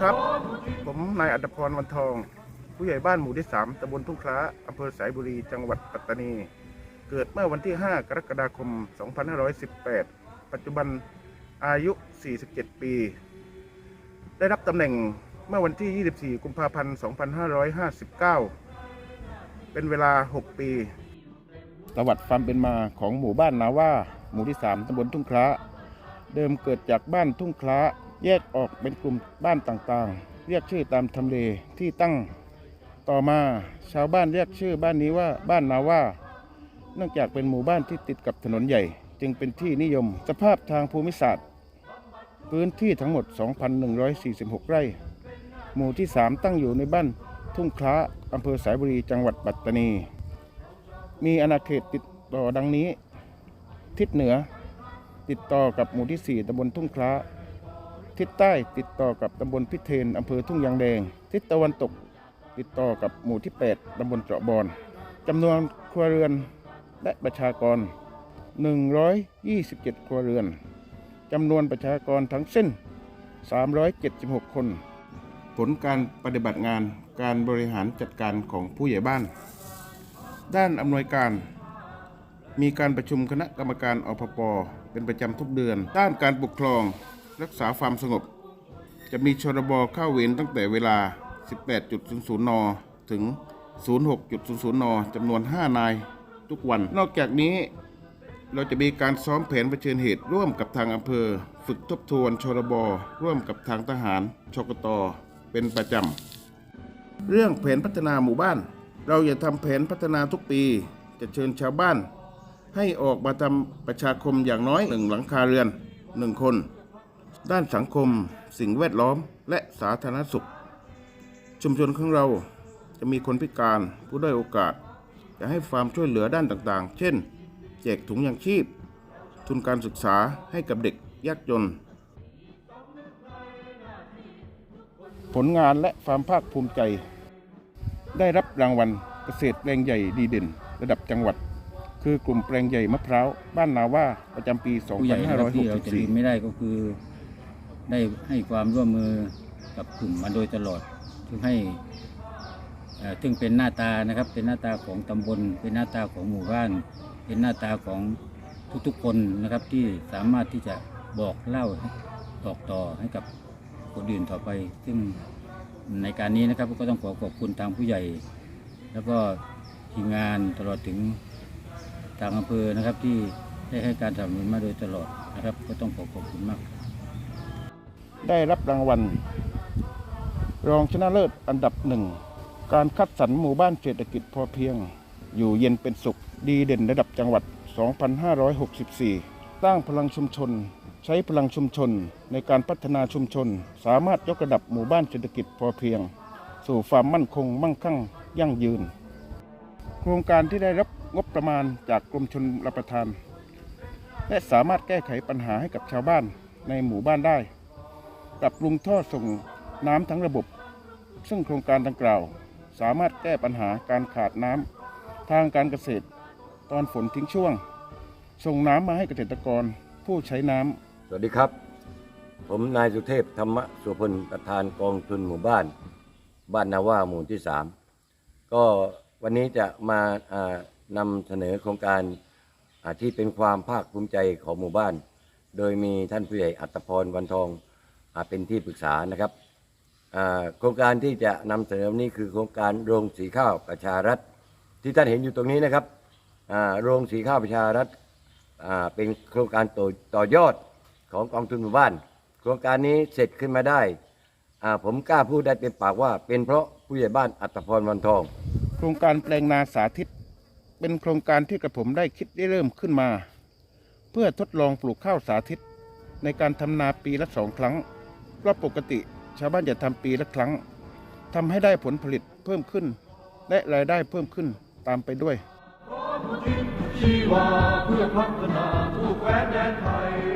ครับ ผมนายอัตพรวันทอง ผู้ใหญ่บ้านหมู่ที่ 3ตำบลทุ่งคล้าอำเภอสายบุรี จังหวัดปัตตานี เกิดเมื่อวันที่ 5 กรกฎาคม 2518 ปัจจุบันอายุ 47 ปี ได้รับตำแหน่งเมื่อวันที่ 24 กุมภาพันธ์ 2559 เป็นเวลา 6 ปี ประวัติความเป็นมาของหมู่บ้านนาว่า หมู่ที่ 3ตำบลทุ่งคล้า เดิมเกิดจากบ้านทุ่งคล้า แยกออกเป็นกลุ่มบ้านต่างๆ เรียกชื่อตามทำเลที่ตั้งต่อมาชาวบ้านเรียกชื่อบ้านนี้ว่าบ้านนาว่าเนื่องจากเป็นหมู่บ้านที่ติดกับถนนใหญ่ จึงเป็นที่นิยม สภาพทางภูมิศาสตร์ พื้นที่ทั้งหมด 2,146 ไร่ หมู่ที่ 3 ตั้งอยู่ในบ้านทุ่งคล้าอำเภอสายบุรีจังหวัดปัตตานี มีอาณาเขตติดต่อดังนี้ ทิศเหนือ ติดต่อกับหมู่ที่ 4ตำบลทุ่งคล้า ทิศใต้ติดต่อกับตำบลพิเทนอำเภอทุ่งยางแดง ทิศตะวันตกติดต่อกับหมู่ที่ 8ตำบลเจาะบอนจำนวนครัวเรือนและประชากร 127 ครัวเรือนจำนวนประชากรทั้งสิ้น 376 คน ผลการปฏิบัติงานการบริหารจัดการของผู้ใหญ่บ้าน ด้านอำนวยการ มีการประชุมคณะกรรมการอพปเป็นประจำทุกเดือน ด้านการปกครอง รักษาความสงบ จะมีชรบเข้าเวรตั้งแต่เวลา 18.00 น ถึง 06.00 นจำนวน 5 นายทุกวัน นอกจากนี้เราจะมีการซ้อมแผนเผชิญเหตุร่วมกับทางอำเภอ ฝึกทบทวนชรบร่วมกับทางทหารชกตเป็นประจำ เรื่องแผนพัฒนาหมู่บ้าน เราจะทำแผนพัฒนาทุกปี จะเชิญชาวบ้าน ให้ออกมาทำประชาคมอย่างน้อยหนึ่งหลังคาเรือนหนึ่งคน ด้านสังคม สิ่งแวดล้อม และสาธารณสุข ชุมชนของเราจะมีคนพิการผู้ได้อยโอกาส จะให้ความช่วยเหลือด้านต่างๆ เช่น แจกถุงยางชีพ ทุนการศึกษาให้กับเด็กยากจน ผลงานและความภาคภูมิใจ ได้รับรางวัลเกษตรแปลงใหญ่ดีเด่น ระดับจังหวัด คือกลุ่มแปลงใหญ่มะพร้าว บ้านนาว่าประจำปีผู้ใหญ่นะครับที่เราจะลืม2564ไม่ได้ก็คือ ได้ให้ความร่วมมือกับกลุ่มมาโดยตลอดซึ่งให้ซึ่งเป็นหน้าตานะครับ เป็นหน้าตาของตำบล เป็นหน้าตาของหมู่บ้าน เป็นหน้าตาของทุกๆคนนะครับที่สามารถที่จะบอกเล่าบอกต่อให้กับคนอื่นต่อไป ซึ่งในการนี้นะครับก็ต้องขอขอบคุณทางผู้ใหญ่ แล้วก็ทีมงานตลอดถึงทางอำเภอนะครับที่ได้ให้การสนับสนุนมาโดยตลอดนะครับ ก็ต้องขอขอบคุณมาก ได้รับรางวัล รองชนะเลิศอันดับหนึ่ง การคัดสรรหมู่บ้านเศรษฐกิจพอเพียง อยู่เย็นเป็นสุข ดีเด่นระดับจังหวัด 2564 สร้างพลังชุมชน ใช้พลังชุมชนในการพัฒนาชุมชน สามารถยกระดับหมู่บ้านเศรษฐกิจพอเพียง สู่ความมั่นคงมั่งคั่งยั่งยืน โครงการที่ได้รับงบประมาณจากกรมชนรับประทาน และสามารถแก้ไขปัญหาให้กับชาวบ้านในหมู่บ้านได้ ปรับปรุงท่อส่งน้ำทั้งระบบ ซึ่งโครงการดังกล่าว สามารถแก้ปัญหาการขาดน้ำทางการเกษตร ตอนฝนทิ้งช่วง ส่งน้ำมาให้เกษตรกรผู้ใช้น้ำสวัสดีครับ ผมนายสุเทพธรรมสุพลประธานกองทุนหมู่บ้าน บ้านนาว่าหมู่ที่ 3 ก็วันนี้จะมาานำเสนอโครงการที่เป็นความภาคภูมิใจของหมู่บ้าน โดยมีท่านผู้ใหญ่อัตพรวันทอง เป็นที่ปรึกษานะครับโครงการที่จะนำเสนอนี้คือโครงการโรงสีข้าวประชารัฐ ที่ท่านเห็นอยู่ตรงนี้นะครับโรงสีข้าวประชารัฐเป็นโครงการต่อต่อยอดของกองทุนหมู่บ้าน โครงการนี้เสร็จขึ้นมาได้ ผมกล้าพูดได้เต็มปากว่า เป็นเพราะผู้ใหญ่บ้านอัตพรวันทอง โครงการแปลงนาสาธิต เป็นโครงการที่กระผมได้คิดได้เริ่มขึ้นมา เพื่อทดลองปลูกข้าวสาธิต ในการทำนาปีละสองครั้ง เพราะปกติชาวบ้านจะทำปีละครั้งทำให้ได้ผลผลิตเพิ่มขึ้น และรายได้เพิ่มขึ้นตามไปด้วยชีวาเพื่อพัฒนาทุกแคว้นแดนไทย